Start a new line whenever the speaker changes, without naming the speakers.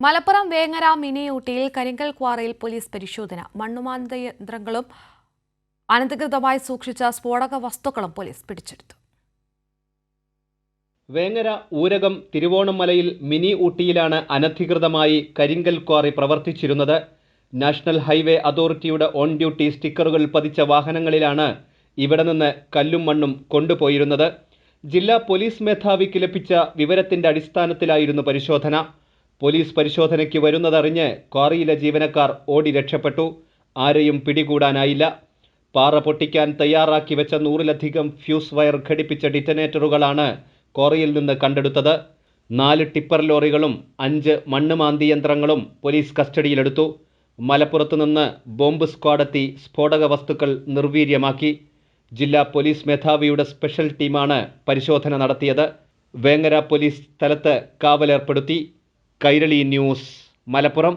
മലപ്പുറം വേങ്ങര മിനിയൂട്ടിയിൽ കരിങ്കൽ ക്വാറിയിൽ പോലീസ് പരിശോധന. മണ്ണുമാന്ത യന്ത്രങ്ങളും അനധികൃതമായി സൂക്ഷിച്ച സ്ഫോടക വസ്തുക്കളും പോലീസ് പിടിച്ചെടുത്തു.
വേങ്ങര ഊരകം തിരുവോണമലയിൽ മിനി ഊട്ടിയിലാണ് അനധികൃതമായി കരിങ്കൽ ക്വാറി പ്രവർത്തിച്ചിരുന്നത്. നാഷണൽ ഹൈവേ അതോറിറ്റിയുടെ ഓൺ ഡ്യൂട്ടി സ്റ്റിക്കറുകൾ പതിച്ച വാഹനങ്ങളിലാണ് ഇവിടെ നിന്ന് കല്ലും മണ്ണും കൊണ്ടുപോയിരുന്നത്. ജില്ലാ പോലീസ് മേധാവിക്ക് ലഭിച്ച വിവരത്തിന്റെ അടിസ്ഥാനത്തിലായിരുന്നു പരിശോധന. പോലീസ് പരിശോധനയ്ക്ക് വരുന്നതറിഞ്ഞ് ക്വാറിയിലെ ജീവനക്കാർ ഓടി രക്ഷപ്പെട്ടു. ആരെയും പിടികൂടാനായില്ല. പാറ പൊട്ടിക്കാൻ തയ്യാറാക്കി വെച്ച നൂറിലധികം ഫ്യൂസ് വയർ ഘടിപ്പിച്ച ഡിറ്റനേറ്ററുകളാണ് ക്വാറിയിൽ നിന്ന് കണ്ടെടുത്തത്. നാല് ടിപ്പർ ലോറികളും അഞ്ച് മണ്ണ് മാന്തി യന്ത്രങ്ങളും പോലീസ് കസ്റ്റഡിയിലെടുത്തു. മലപ്പുറത്ത് നിന്ന് ബോംബ് സ്ക്വാഡെത്തി സ്ഫോടക വസ്തുക്കൾ നിർവീര്യമാക്കി. ജില്ലാ പോലീസ് മേധാവിയുടെ സ്പെഷ്യൽ ടീമാണ് പരിശോധന നടത്തിയത്. വേങ്ങര പോലീസ് സ്ഥലത്ത് കാവലേർപ്പെടുത്തി. കൈരളി ന്യൂസ് മലപ്പുറം